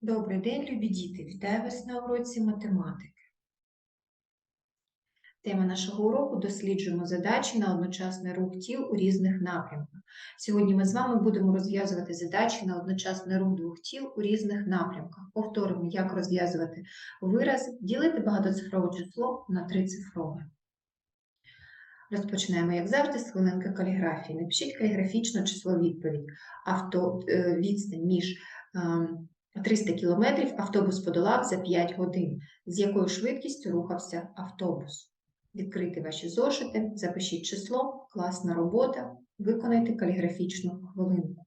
Добрий день, любі діти! Вітаю вас на уроці математики. Тема нашого уроку досліджуємо задачі на одночасний рух тіл у різних напрямках. Сьогодні ми з вами будемо розв'язувати задачі на одночасний рух двох тіл у різних напрямках. Повторимо, як розв'язувати вираз, ділити багатоцифрове число на трицифрове. Розпочинаємо, як завжди, з хвилинки каліграфії. Напишіть каліграфічно число відповідь. Авто, е, відстань між ем, 300 кілометрів автобус подолав за 5 годин. З якою швидкістю рухався автобус? Відкрийте ваші зошити, запишіть число, класна робота, виконайте каліграфічну хвилинку.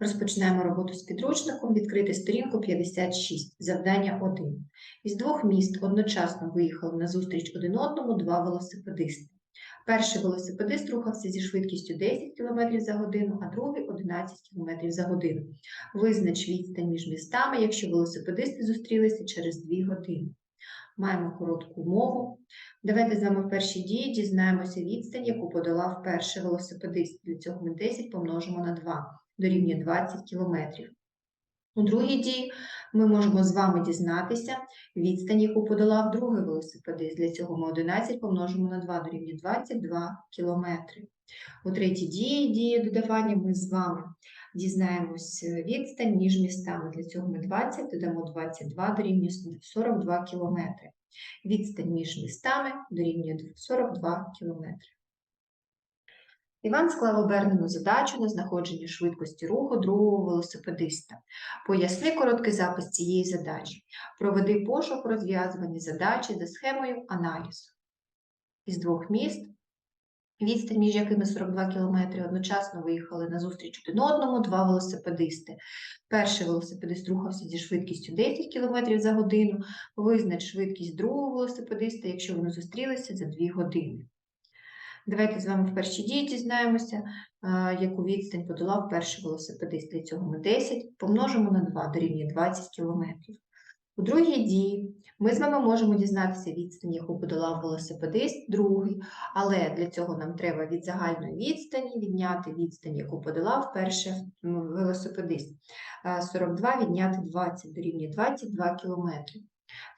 Розпочинаємо роботу з підручником. Відкрити сторінку 56. Завдання 1. Із двох міст одночасно виїхали на зустріч один одному два велосипедисти. Перший велосипедист рухався зі швидкістю 10 км за годину, а другий 11 км за годину. Визнач відстань між містами, якщо велосипедисти зустрілися через 2 години. Маємо коротку мову. Давайте з вами в першій дії дізнаємося відстань, яку подолав перший велосипедист. Для цього ми 10 помножимо на 2, дорівнює 20 км. У другій дії ми можемо з вами дізнатися відстань, яку подолав другий велосипедист. Для цього ми 11 помножимо на 2 дорівнює 22 кілометри. У третій дії, дії додавання, ми з вами дізнаємось відстань між містами. Для цього ми 20 додамо 22 дорівнює 42 кілометри. Відстань між містами дорівнює 42 кілометри. Іван склав обернену задачу на знаходження швидкості руху другого велосипедиста. Поясни короткий запис цієї задачі. Проведи пошук розв'язування задачі за схемою аналізу. Із двох міст, відстань між якими 42 км, одночасно виїхали на зустріч один одному два велосипедисти. Перший велосипедист рухався зі швидкістю 10 км за годину. Визнач швидкість другого велосипедиста, якщо вони зустрілися за 2 години. Давайте з вами в першій дії дізнаємося, яку відстань подолав перший велосипедист. Для цього ми 10 помножимо на 2, дорівнює 20 км. У другій дії ми з вами можемо дізнатися відстань, яку подолав велосипедист, другий, але для цього нам треба від загальної відстані відняти відстань, яку подолав перший велосипедист. 42 відняти 20 дорівнює 22 км.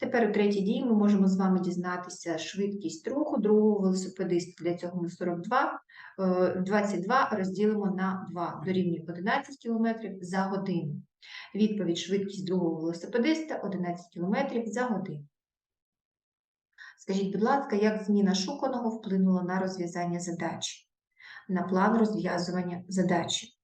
Тепер у третій дії ми можемо з вами дізнатися швидкість руху другого велосипедиста. Для цього ми 42, е, 22 розділимо на 2, дорівнює 11 км за годину. Відповідь швидкість другого велосипедиста 11 км за годину. Скажіть, будь ласка, як зміна шуканого вплинула на розв'язання задачі, на план розв'язування задачі?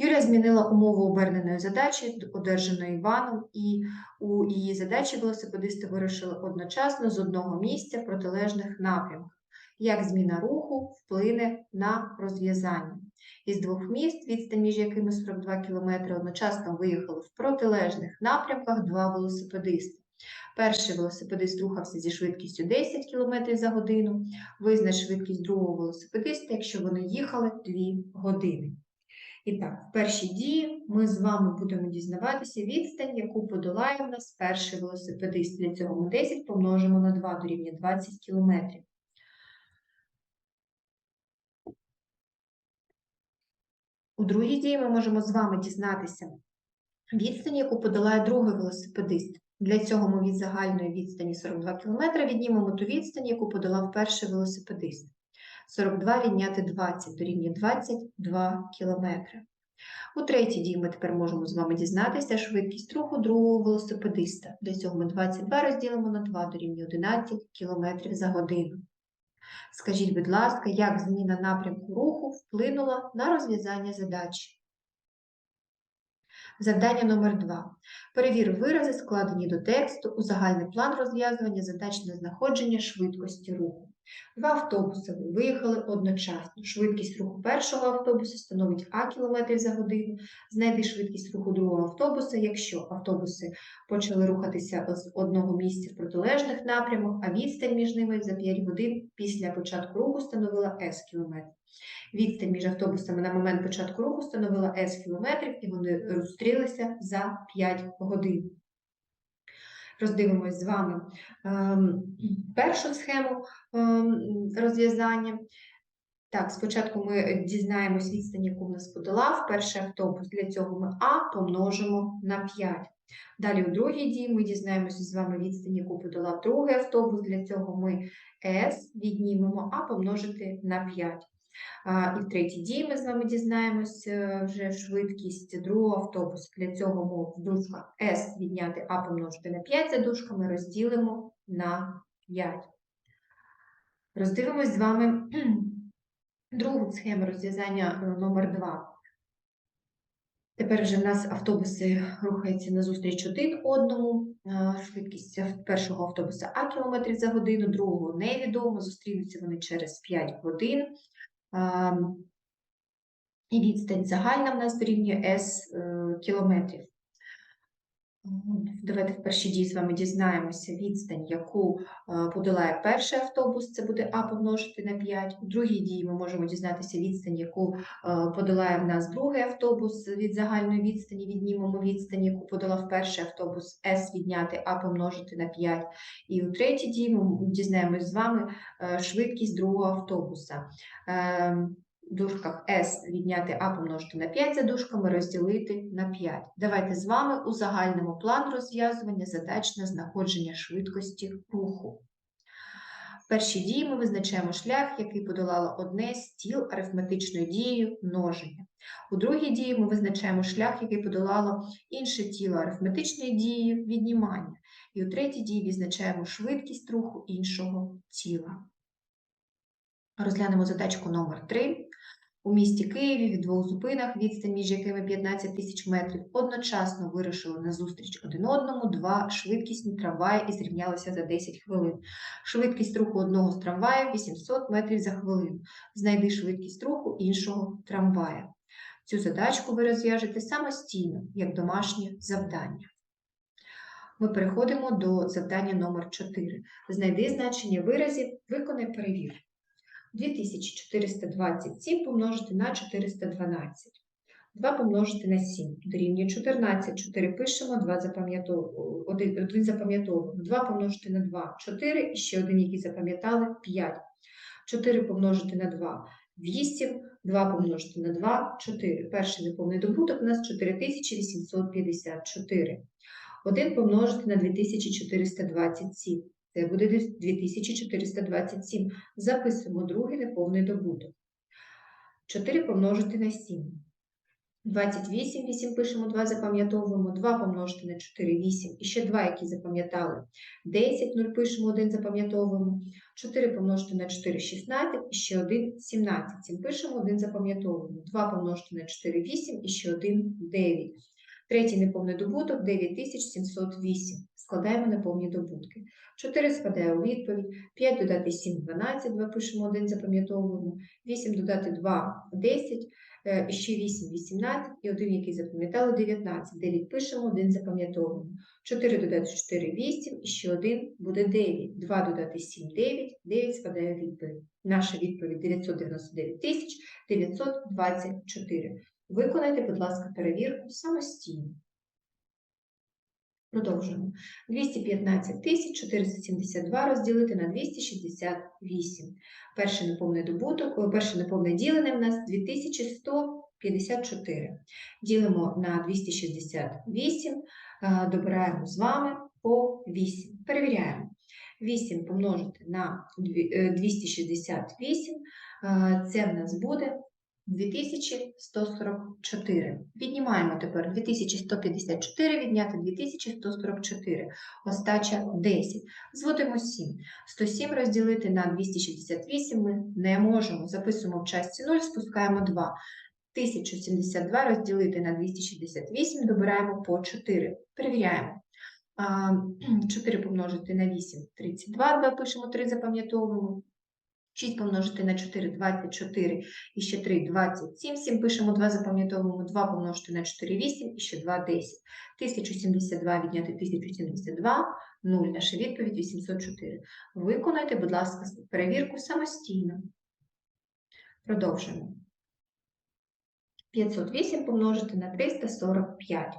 Юлія змінила умову оберненої задачі, одержаної Іваном, і у її задачі велосипедисти вирішили одночасно з одного місця в протилежних напрямках. Як зміна руху вплине на розв'язання? Із двох міст, відстань між якими 42 км, одночасно виїхали в протилежних напрямках два велосипедисти. Перший велосипедист рухався зі швидкістю 10 км за годину, визнач швидкість другого велосипедиста, якщо вони їхали 2 години. І так, в першій дії ми з вами будемо дізнаватися відстань, яку подолає в нас перший велосипедист. Для цього ми 10 помножимо на 2 дорівнює 20 км. У другій дії ми можемо з вами дізнатися відстань, яку подолає другий велосипедист. Для цього ми від загальної відстані 42 км віднімемо ту відстань, яку подолав перший велосипедист. 42 відняти 20 дорівнює 22 км. У третій дії ми тепер можемо з вами дізнатися швидкість руху другого велосипедиста. Для цього ми 22 розділимо на 2 дорівнює 11 км за годину. Скажіть, будь ласка, як зміна напрямку руху вплинула на розв'язання задачі? Завдання номер 2. Перевір вирази, складені до тексту у загальний план розв'язування задач на знаходження швидкості руху. Два автобуси виїхали одночасно. Швидкість руху першого автобуса становить А км за годину. Знайди швидкість руху другого автобуса, якщо автобуси почали рухатися з одного місця в протилежних напрямах, а відстань між ними за 5 годин після початку руху становила С км. Відстань між автобусами на момент початку руху становила С кілометрів, і вони зустрілися за 5 годин. Роздивимось з вами ем, першу схему ем, розв'язання. Так, спочатку ми дізнаємось відстань, яку в нас подолав перший автобус. Для цього ми А помножимо на 5. Далі у другій дії ми дізнаємося з вами відстань, яку подолав другий автобус. Для цього ми С віднімемо А помножити на 5. І в третій дії ми з вами дізнаємось е, вже швидкість другого автобусу. Для цього ми в дужках С відняти А помножити на 5 за дужками розділимо на 5. Роздивимось з вами другу схему розв'язання е, номер 2. Тепер вже в нас автобуси рухаються назустріч один одному. Швидкість першого автобуса А км за годину, другого невідомо. Зустрінуться вони через 5 годин. А, І відстань загальна в нас дорівнює С е, кілометрів. Давайте в першій дії з вами дізнаємося відстань, яку е, подолає перший автобус, це буде А помножити на 5. У другій дії ми можемо дізнатися відстань, яку е, подолає в нас другий автобус від загальної відстані, віднімемо відстань, яку подолав перший автобус, С відняти А помножити на 5. І у третій дії ми дізнаємось з вами е, швидкість другого автобуса. В S відняти А помножити на 5 за дужками, розділити на 5. Давайте з вами узагальнимо план розв'язування задач на знаходження швидкості руху. В першій дії ми визначаємо шлях, який подолало одне з тіл арифметичною дією множення. У другій дії ми визначаємо шлях, який подолало інше тіло арифметичною дією віднімання. І у третій дії визначаємо швидкість руху іншого тіла. Розглянемо задачку номер 3 у місті Києві від двох зупинах, відстань між якими 15 тисяч метрів, одночасно вирушили на зустріч один одному два швидкісні трамваї і зрівнялися за 10 хвилин. Швидкість руху одного з трамваїв 800 метрів за хвилину. Знайди швидкість руху іншого трамвая. Цю задачку ви розв'яжете самостійно, як домашнє завдання. Ми переходимо до завдання номер 4. Знайди значення виразів, виконай перевірку. 2427 помножити на 412. 2 помножити на 7 дорівнює 14. 4 пишемо, 2 запам'ятовуємо. 1 запам'ятовуємо. 2 помножити на 2 4, і ще один, який запам'ятали 5. 4 помножити на 2 8, 2 помножити на 2 4. Перший неповний добуток у нас 4854. 1 помножити на 2427. Це буде 2427. Записуємо другий неповний добуток. 4 помножити на 7. 28, 8 пишемо, 2 запам'ятовуємо, 2 помножити на 4, 8, і ще 2, які запам'ятали. 10, 0 пишемо, 1 запам'ятовуємо, 4 помножити на 4, 16, і ще 1, 17. 7 пишемо, 1 запам'ятовуємо, 2 помножити на 4, 8, і ще 1, 9. Третій неповний добуток 9708. Складаємо неповні добутки. 4 складає у відповідь, 5 додати 7 12, 2 пишемо 1, запам'ятовуємо, 8 додати 2 10, ще 8 18, і 1, який запам'ятали, 19. 9 пишемо, 1 запам'ятовуємо. 4 додати 4 8, і ще 1 буде 9. 2 додати 7 9, 9 складає відповідь. Наша відповідь 999 924. Виконайте, будь ласка, перевірку самостійно. Продовжуємо. 215 472 розділити на 268. Перший неповний добуток, перше неповне ділене в нас 2154. Ділимо на 268, добираємо з вами по 8. Перевіряємо. 8 помножити на 268, це в нас буде 2144. Віднімаємо тепер 2154, відняти 2144. Остача 10. Зводимо 7. 107 розділити на 268 ми не можемо. Записуємо в частці 0, спускаємо 2. 1072 розділити на 268, добираємо по 4. Перевіряємо. 4 помножити на 8 32, 2 пишемо 3, запам'ятовуємо. 6 помножити на 4 24, і ще 3 27. 7 пишемо 2, запам'ятовуємо 2 помножити на 4 8, і ще 2 10. 1072 відняти 1072, 0. Наша відповідь 804. Виконайте, будь ласка, перевірку самостійно. Продовжуємо. 508 помножити на 345.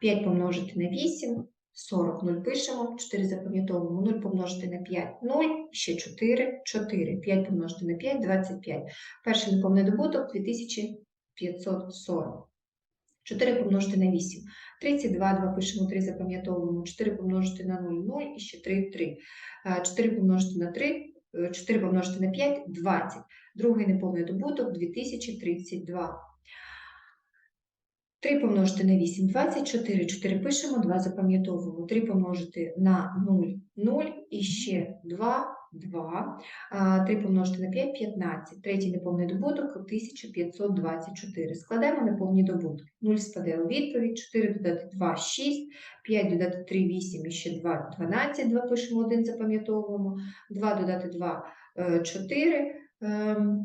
5 помножити на 8, 40, 0 пишемо, 4 запам'ятовуємо, 0 помножити на 5, 0, ще 4, 4, 5 помножити на 5, 25. Перший неповний добуток 2540. 4 помножити на 8. 32, 2 пишемо, 3 запам'ятовуємо, 4 помножити на 0, 0 і ще 3, 3. 4 помножити на 3, 4 помножити на 5, 20. Другий неповний добуток 2032. 3 помножити на 8, 24, 4 пишемо, 2 запам'ятовуємо, 3 помножити на 0, 0 і ще 2, 2, 3 помножити на 5, 15, третій неповний добуток 1524. Складаємо неповні добутки. 0 спаде у відповідь, 4 додати 2, 6, 5 додати 3, 8 і ще 2, 12, 2 пишемо, 1 запам'ятовуємо, 2 додати 2, 4, Ем,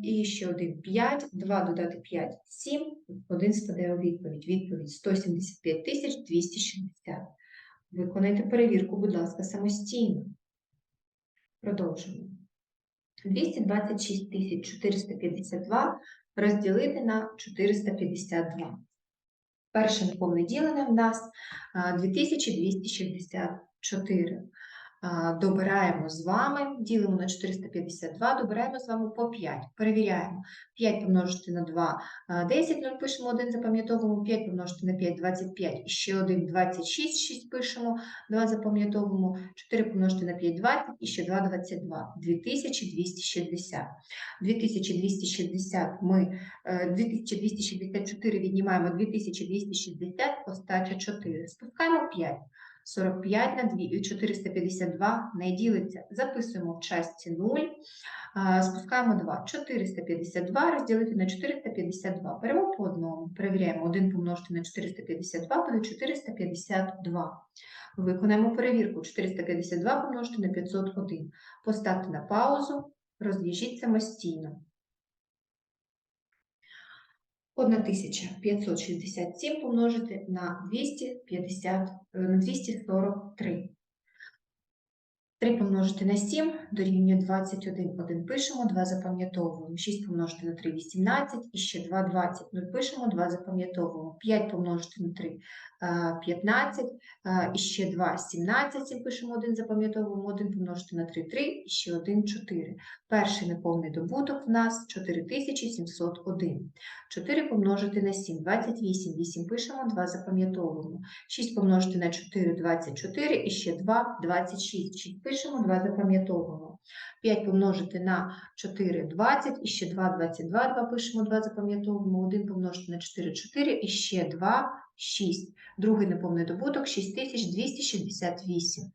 І ще один 5, 2 додати 5, 7, 1 спаде у відповідь. Відповідь 175 тисяч 260. Виконайте перевірку, будь ласка, самостійно. Продовжуємо. 226 тисяч 452 розділити на 452. Перше неповне ділене в нас 2264. Добираємо з вами, ділимо на 452, добираємо з вами по 5. Перевіряємо. 5 помножити на 2 10, 0 пишемо 1, запам'ятовуємо, 5 помножити на 5 25, і ще 1 26, 6 пишемо, 2 запам'ятовуємо, 4 помножити на 5 20, і ще 2 22, 2260. 2260 ми, 2264 віднімаємо 2260, остача 4. Спускаємо 5. 45 на 2, 452 не ділиться. Записуємо в частці 0, спускаємо 2. 452 розділити на 452. Беремо по одному. Перевіряємо 1 помножити на 452, буде 452. Виконаємо перевірку. 452 помножити на 501. Поставте на паузу, розв'яжіть самостійно. 1567 помножити на 250, на 243. 3 помножити на 7 дорівнює 21. 1 пишемо, 2 запам'ятовуємо. 6 помножити на 3 18 і ще 2 20. 0 пишемо, 2 запам'ятовуємо. 5 помножити на 3 15, і ще 2 17. 7 пишемо, 1 запам'ятовуємо. 1 помножити на 3 3 і ще 1 4. Перший неповний добуток в нас 4701. 4 помножити на 7 28. 8 пишемо, 2 запам'ятовуємо. 6 помножити на 4 24 і ще 2 26. 6 пишемо, 2 запам'ятовуємо. 5 помножити на 4 20, і ще 2 22, 2 пишемо, 2 запам'ятовуємо, 1 помножити на 4 4, і ще 2 6. Другий неповний добуток 6268.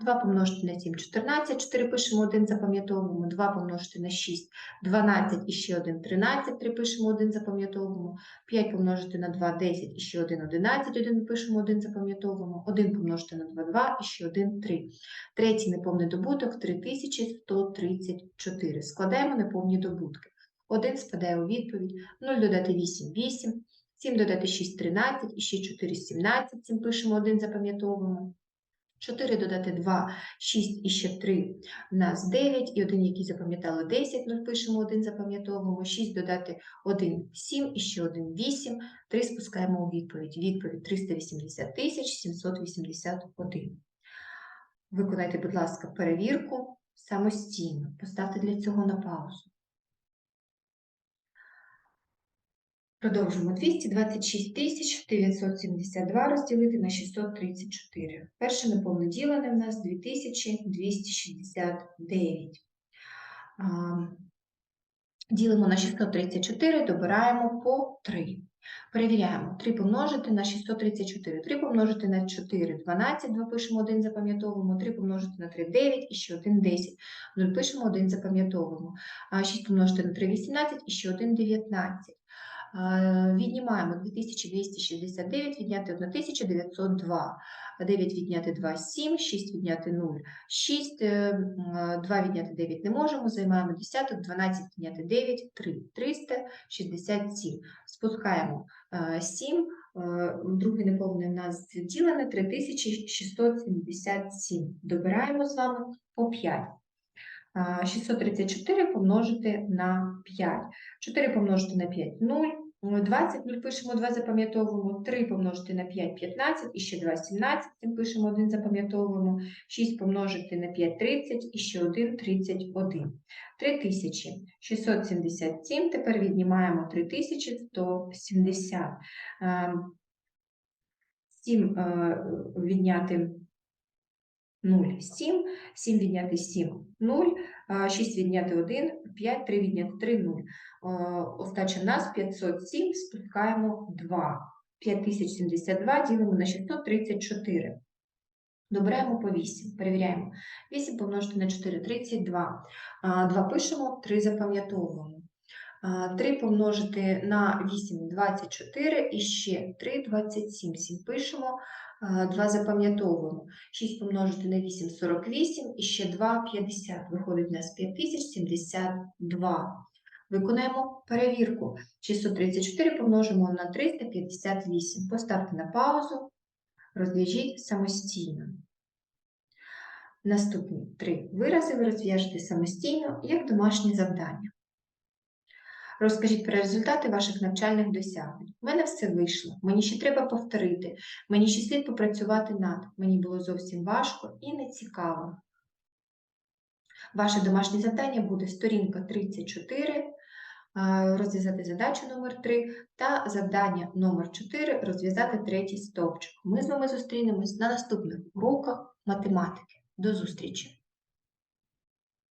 2 помножити на 7 14, 4 пишемо 1, запам'ятовуємо, 2 помножити на 6 12 і ще 1 13, 3 пишемо 1, запам'ятовуємо, 5 помножити на 2 10 і ще 1 11, 1 пишемо 1, запам'ятовуємо, 1 помножити на 2 2 і ще 1 3. Третій неповний добуток 3134. Складаємо неповні добутки. 1 спадає у відповідь, 0 додати 8 8, 7 додати 6 13 і ще 4 17, 7 пишемо 1, запам'ятовуємо. 4 додати 2, 6 і ще 3 у нас 9, і один, який запам'ятали 10, 0 пишемо 1, запам'ятовуємо, 6 додати 1, 7, і ще 1, 8, 3 спускаємо у відповідь. Відповідь 380 тисяч 781. Виконайте, будь ласка, перевірку самостійно. Поставте для цього на паузу. Продовжуємо 226 972 розділити на 634. Перше неповне в нас 2269. Ділимо на 634, добираємо по 3. Перевіряємо. 3 помножити на 634. 3 помножити на 4 12, 2 пишемо 1, запам'ятовуємо, 3 помножити на 3 9 і ще 1 10. 0 пишемо 1, запам'ятовуємо. 6 помножити на 3 18 і ще 1 19. Віднімаємо 2269, відняти 1902, 9 відняти 2 7, 6 відняти 0, 6, 2 відняти 9 не можемо, займаємо десяток, 12 відняти 9, 3, 367. Спускаємо 7, другий неповний в нас ділене 3677. Добираємо з вами по 5. 634 помножити на 5. 4 помножити на 5 0, 20 0 пишемо 2 запам'ятовуємо, 3 помножити на 5 – 15, і ще 2 – 17, цим пишемо 1 запам'ятовуємо, 6 помножити на 5 – 30, і ще 1 – 31. 3677, тепер віднімаємо 3170. Ем, 7 е, відняти 0, 7, 7 відняти 7, 0, 6 відняти 1, 5, 3 відняти 3, 0. Е, Остача нас 507, спускаємо 2. 5072 ділимо на 634. Добираємо по 8, перевіряємо. 8 помножити на 4 – 32. 2 пишемо, 3 запам'ятовуємо. 3 помножити на 8 – 24, і ще 3 – 27. 7 пишемо, 2 запам'ятовуємо. 6 помножити на 8 – 48, і ще 2 – 50. Виходить у нас 5072. Виконаємо перевірку. 634 помножимо на 358. Поставте на паузу, розв'яжіть самостійно. Наступні три вирази ви розв'яжете самостійно як домашнє завдання. Розкажіть про результати ваших навчальних досягнень. У мене все вийшло, мені ще треба повторити, мені ще слід попрацювати над, мені було зовсім важко і нецікаво. Ваше домашнє завдання буде сторінка 34, розв'язати задачу номер 3 та завдання номер 4 розв'язати третій стовпчик. Ми з вами зустрінемось на наступних уроках математики. До зустрічі!